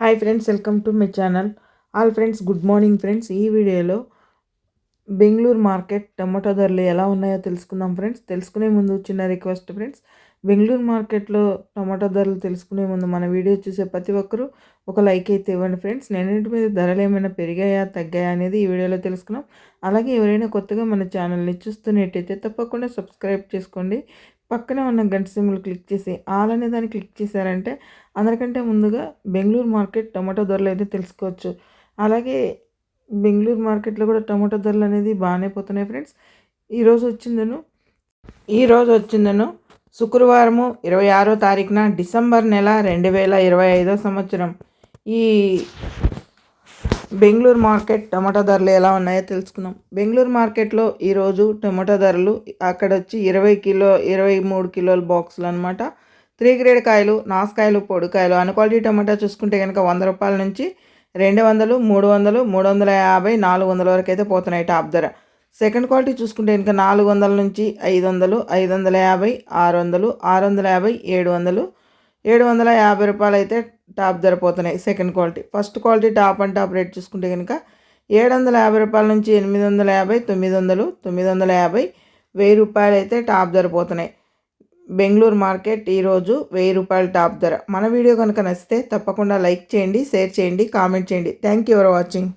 Hi friends welcome to my channel all friends good morning friends ఈ వీడియోలో Bengaluru market tomato ధరలు ఎలా ఉన్నాయో తెలుసుకుందాం ఫ్రెండ్స్ తెలుసుకునే ముందు చిన్న రిక్వెస్ట్ ఫ్రెండ్స్ బెంగళూరు మార్కెట్లో టమాటో ధరలు తెలుసుకునే ముందు మన వీడియో చూసే ప్రతి ఒక్కరూ ఒక లైక్ అయితే ఇవ్వండి ఫ్రెండ్స్ నేనింటి మీద ధరలు ఏమైనా పెరిగాయా తగ్గాయా అనేది ఈ వీడియోలో తెలుసుకున్నాం అలాగే ఎవరైనా కొత్తగా మన ఛానల్ని చూస్తున్నట్టయితే తప్పకుండా సబ్స్క్రైబ్ చేసుకోండి. పక్కనే ఉన్న గంట సింబల్ క్లిక్ చేసి ఆల్ అనే దాన్ని క్లిక్ చేశారంటే అందరికంటే ముందుగా బెంగళూరు మార్కెట్ టమాటో ధరలు అయితే తెలుసుకోవచ్చు. అలాగే బెంగళూరు మార్కెట్లో కూడా టమాటో ధరలు అనేది బాగానే పోతున్నాయి ఫ్రెండ్స్. ఈరోజు వచ్చిందను ఈరోజు వచ్చిందను శుక్రవారము ఇరవై ఆరో తారీఖున డిసెంబర్ నెల రెండు వేల ఇరవై ఐదో సంవత్సరం. ఈ బెంగళూరు మార్కెట్ టమాటా ధరలు ఎలా ఉన్నాయో తెలుసుకుందాం. బెంగళూరు మార్కెట్లో ఈరోజు టమాటా ధరలు అక్కడ వచ్చి ఇరవై కిలో ఇరవై మూడు కిలోల బాక్సులు అనమాట త్రీ గ్రేడ్ కాయలు నాసుకాయలు పొడికాయలు అన్ క్వాలిటీ టమాటా చూసుకుంటే కనుక వంద రూపాయల నుంచి రెండు వందలు మూడు వందలు మూడు వందల యాభై నాలుగు వందల వరకు అయితే పోతున్నాయి టాప్ ధర. సెకండ్ క్వాలిటీ చూసుకుంటే ఇంకా నాలుగు వందల నుంచి ఐదు వందలు ఐదు వందల యాభై ఆరు వందలు ఆరు వందల యాభై ఏడు వందలు ఏడు వందల యాభై రూపాయలు అయితే టాప్ ధర పోతున్నాయి second quality. First quality top and top rate చూసుకుంటే కనుక ఏడు వందల యాభై రూపాయల నుంచి ఎనిమిది వందల యాభై తొమ్మిది వందలు తొమ్మిది వందల యాభై వెయ్యి రూపాయలు అయితే టాప్ ధర పోతున్నాయి బెంగళూరు మార్కెట్ ఈరోజు వెయ్యి రూపాయల టాప్ ధర. మన వీడియో కనుక నచ్చితే తప్పకుండా లైక్ చేయండి షేర్ చేయండి కామెంట్ చేయండి. Thank you for watching